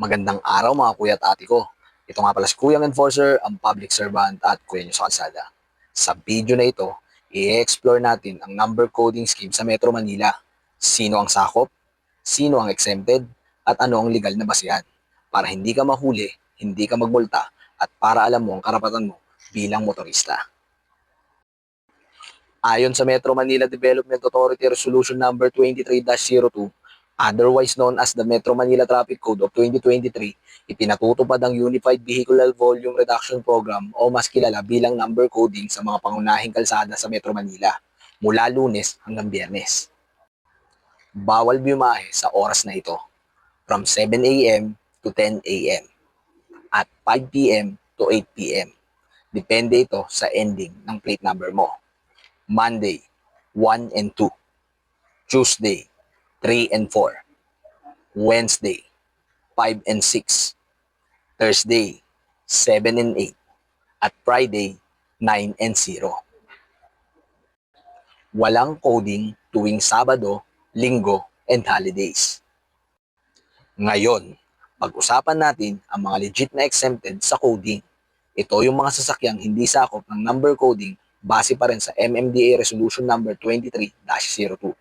Magandang araw mga kuya at ate ko. Ito nga pala si Kuyang Enforcer, ang public servant at kuya nyo sa kalsada. Sa video na ito, i-explore natin ang number coding scheme sa Metro Manila. Sino ang sakop, sino ang exempted, at ano ang legal na basihan. Para hindi ka mahuli, hindi ka magmulta, at para alam mo ang karapatan mo bilang motorista. Ayon sa Metro Manila Development Authority Resolution Number 23-02, otherwise known as the Metro Manila Traffic Code of 2023, ipinatutupad ang Unified Vehicular Volume Reduction Program o mas kilala bilang number coding sa mga pangunahing kalsada sa Metro Manila mula lunes hanggang biyernes. Bawal biyahe sa oras na ito from 7 a.m. to 10 a.m. at 5 p.m. to 8 p.m. Depende ito sa ending ng plate number mo. Monday, 1 and 2. Tuesday, 3 and 4. Wednesday, 5 and 6. Thursday, 7 and 8. At Friday, 9 and 0. Walang coding tuwing Sabado, Linggo, and holidays. Ngayon, pag-usapan natin ang mga legit na exempted sa coding. Ito yung mga sasakyang hindi sakop ng number coding base pa rin sa MMDA Resolution Number 23-02.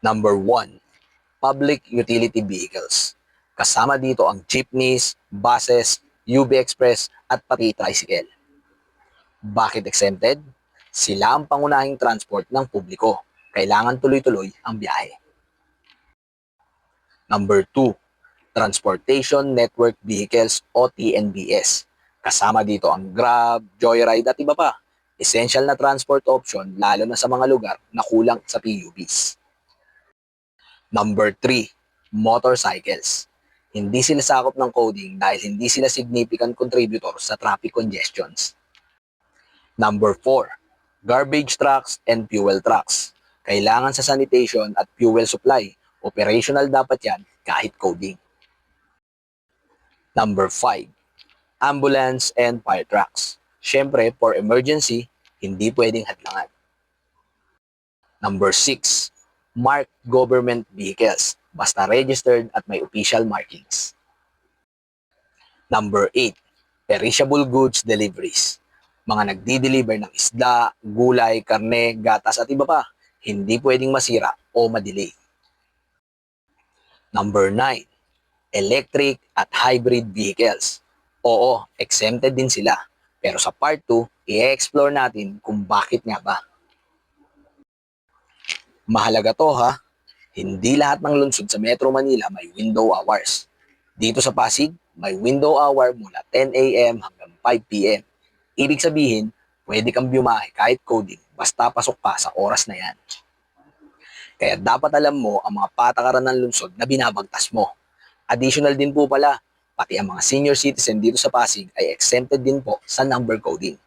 Number 1, Public Utility Vehicles. Kasama dito ang jeepneys, buses, UB Express at pati tricycle. Bakit exempted? Sila ang pangunahing transport ng publiko. Kailangan tuloy-tuloy ang biyahe. Number 2, Transportation Network Vehicles o TNVS. Kasama dito ang Grab, Joyride at iba pa. Essential na transport option lalo na sa mga lugar na kulang sa PUVs. Number 3, motorcycles. Hindi sila sakop ng coding dahil hindi sila significant contributor sa traffic congestions. Number 4, garbage trucks and fuel trucks. Kailangan sa sanitation at fuel supply. Operational dapat yan kahit coding. Number 5, ambulance and fire trucks. Siyempre, for emergency, hindi pwedeng hadlangan. Number 6, marked government vehicles. Basta registered at may official markings. Number 8, perishable goods deliveries. Mga nagdi-deliver ng isda, gulay, karne, gatas at iba pa. Hindi pwedeng masira o madelay. Number 9, electric at hybrid vehicles. Oo, exempted din sila. Pero sa part 2, i-explore natin kung bakit nga ba. Mahalaga to ha, hindi lahat ng lungsod sa Metro Manila may window hours. Dito sa Pasig, may window hour mula 10 a.m. hanggang 5 p.m. Ibig sabihin, pwede kang bumahe kahit coding basta pasok pa sa oras na yan. Kaya dapat alam mo ang mga patakaran ng lungsod na binabagtas mo. Additional din po pala, pati ang mga senior citizen dito sa Pasig ay exempted din po sa number coding.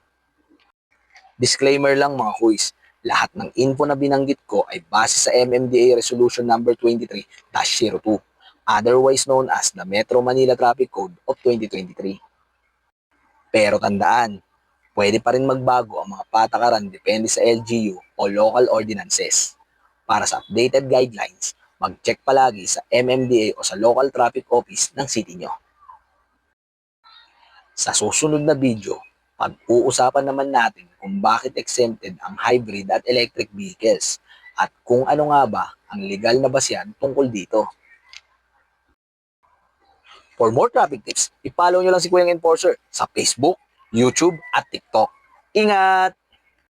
Disclaimer lang mga kuys, lahat ng info na binanggit ko ay base sa MMDA Resolution Number 23-02, otherwise known as the Metro Manila Traffic Code of 2023. Pero tandaan, pwede pa rin magbago ang mga patakaran depende sa LGU o local ordinances. Para sa updated guidelines, mag-check palagi sa MMDA o sa local traffic office ng city nyo. Sa susunod na video, pag-uusapan naman natin kung bakit exempted ang hybrid at electric vehicles at kung ano nga ba ang legal na basyan tungkol dito. For more traffic tips, i-follow nyo lang si Kuyang Enforcer sa Facebook, YouTube at TikTok. Ingat!